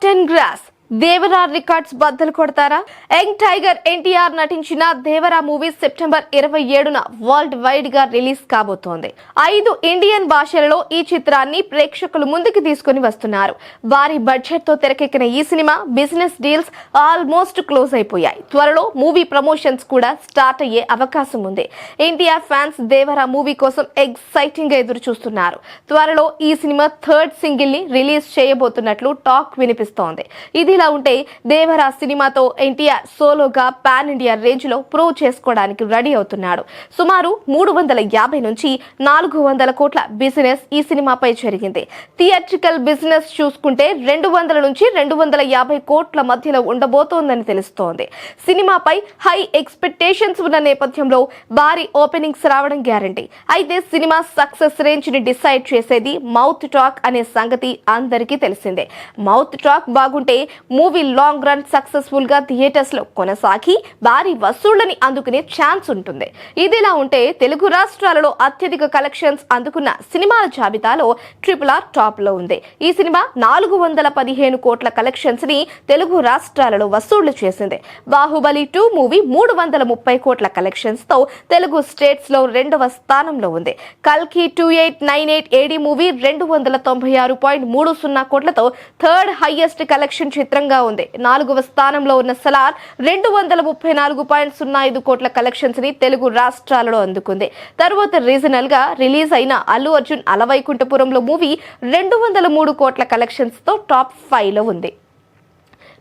cotton grass. Devara records బద్దలు కొడతారా? Young tiger NTR నటించిన దేవరా మూవీ సెప్టెంబర్ ఇరవై ఏడున వరల్డ్ వైడ్గా రిలీజ్ కాబోతోంది. ఐదు ఇండియన్ భాషలలో ఈ చిత్రాన్ని ప్రేక్షకులు ముందుకు తీసుకుని వస్తున్నారు. భారీ బడ్జెట్తో తెరకెక్కిన ఈ cinema business deals almost close అయిపోయాయి. త్వరలో మూవీ ప్రమోషన్స్ కూడా స్టార్ట్ అయ్యే అవకాశం ఉంది. ఎన్టీఆర్ ఫ్యాన్స్ దేవరా మూవీ కోసం ఎక్సైటింగ్గా ఎదురు చూస్తున్నారు త్వరలో ఈ సినిమా థర్డ్ సింగిల్ని రిలీజ్ చేయబోతున్నట్లు టాక్ వినిపిస్తోంది. ఇది ఇదిలా ఉంటే దేవరా సినిమాతో ఎన్టీఆర్ సోలోగా పాన్ ఇండియా రేంజ్లో ప్రూవ్ చేసుకోవడానికి రెడీ అవుతున్నాడు. సుమారు మూడు వందల యాభై నుంచి నాలుగు వందల కోట్ల బిజినెస్ ఈ సినిమాపై జరిగింది. థియేట్రికల్ బిజినెస్ చూసుకుంటే రెండు వందల నుంచి రెండు వందల యాభై కోట్ల మధ్యలో ఉండబోతోందని తెలుస్తోంది. సినిమాపై హై ఎక్స్పెక్టేషన్స్ ఉన్న నేపథ్యంలో భారీ ఓపెనింగ్స్ రావడం గ్యారంటీ. అయితే సినిమా సక్సెస్ రేంజ్ని డిసైడ్ చేసేది మౌత్ టాక్ అనే సంగతి అందరికీ తెలిసిందే. మౌత్ టాక్ బాగుంటే మూవీ లాంగ్ రన్ సక్సెస్ఫుల్గా థియేటర్స్లో కొనసాగి భారీ వసూళ్ళని అందుకునే ఛాన్స్ ఉంటుంది. ఇదిలా ఉంటే తెలుగు రాష్ట్రాలలో అత్యధిక కలెక్షన్స్ అందుకున్న సినిమాల జాబితాలో ట్రిపుల్ ఆర్ టాప్లో ఉంది. ఈ సినిమా నాలుగు వందల పదిహేను కోట్ల కలెక్షన్స్ని తెలుగు రాష్ట్రాలలో వసూళ్ళు చేసింది. బాహుబలి టూ మూవీ మూడు వందల ముప్పై కోట్ల కలెక్షన్స్తో తెలుగు స్టేట్స్లో రెండవ స్థానంలో ఉంది. కల్కి two eight nine eight AD movie రెండు వందల తొంభై ఆరు పాయింట్ మూడు సున్నా కోట్లతో థర్డ్ హైయెస్ట్ కలెక్షన్ చిత్రం చిత్రంగా ఉంది. నాలుగవ స్థానంలో ఉన్న సలార్ రెండు వందల ముప్పై నాలుగు పాయింట్ సున్నా ఐదు కోట్ల కలెక్షన్స్ని తెలుగు రాష్ట్రాలలో అందుకుంది. తర్వాత రీజనల్గా రిలీజ్ అయిన అల్లు అర్జున్ అలవైకుంఠపురంలో మూవీ రెండు వందల మూడు కోట్ల కలెక్షన్స్తో టాప్ ఫైవ్లో ఉంది.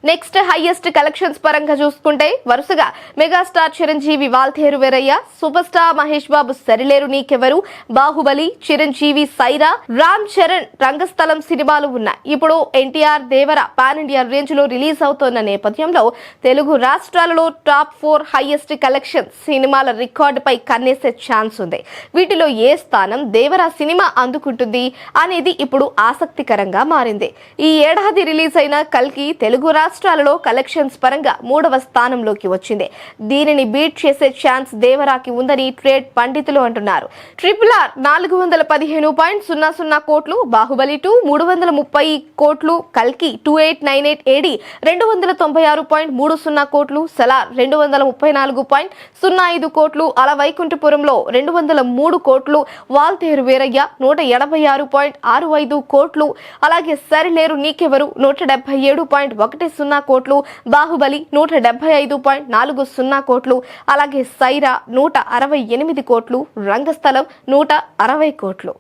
నెక్స్ట్ హైయెస్ట్ కలెక్షన్స్ పరంగా చూసుకుంటే వరుసగా megastar Chiranjeevi Waltair Veerayya super star Mahesh Babu Sarileru Neekevvaru Baahubali Chiranjeevi Sye Raa Ram Charan రంగస్థలం సినిమాలు ఉన్నాయి. ఇప్పుడు ఎన్టీఆర్ దేవర పాన్ ఇండియా రేంజ్లో రిలీజ్ అవుతున్న నేపథ్యంలో తెలుగు రాష్ట్రాలలో టాప్ ఫోర్ హైయెస్ట్ కలెక్షన్ సినిమాల రికార్డుపై కన్నేసే ఛాన్స్ ఉంది. వీటిలో ఏ స్థానం దేవర సినిమా అందుకుంటుంది అనేది ఇప్పుడు ఆసక్తికరంగా మారింది. ఈ ఏడాది రిలీజ్ అయిన కల్కి తెలుగు రాష్ట్రాలలో కలెక్షన్స్ పరంగా మూడవ స్థానంలోకి వచ్చింది. దీనిని బీట్ చేసే ఛాన్స్ దేవరాకి ఉందని ట్రేడ్ పండితులు అంటున్నారు. ట్రిపుల్ ఆర్ నాలుగు వందల పదిహేను పాయింట్ సున్నా సున్నా కోట్లు బాహుబలి టూ మూడు వందల ముప్పై కోట్లు కల్కి two eight nine eight AD రెండు వందల తొంభై ఆరు పాయింట్ మూడు సున్నా కోట్లు సలార్ రెండు వందల ముప్పై నాలుగు పాయింట్ సున్నా ఐదు కోట్లు అల వైకుంఠపురంలో రెండు వందల మూడు కోట్లు వాల్తేరు వీరయ్య నూట ఎనభై ఆరు పాయింట్ ఆరు ఐదు కోట్లు అలాగే సరిలేరు నీకెవరు నూట డెబ్బై ఏడు పాయింట్ ఒకటి సున్నా కోట్లు బాహుబలి నూట డెబ్బై ఐదు పాయింట్ నాలుగు సున్నా కోట్లు అలాగే సైరా నూట అరవై ఎనిమిది కోట్లు రంగస్థలం నూట అరవై కోట్లు.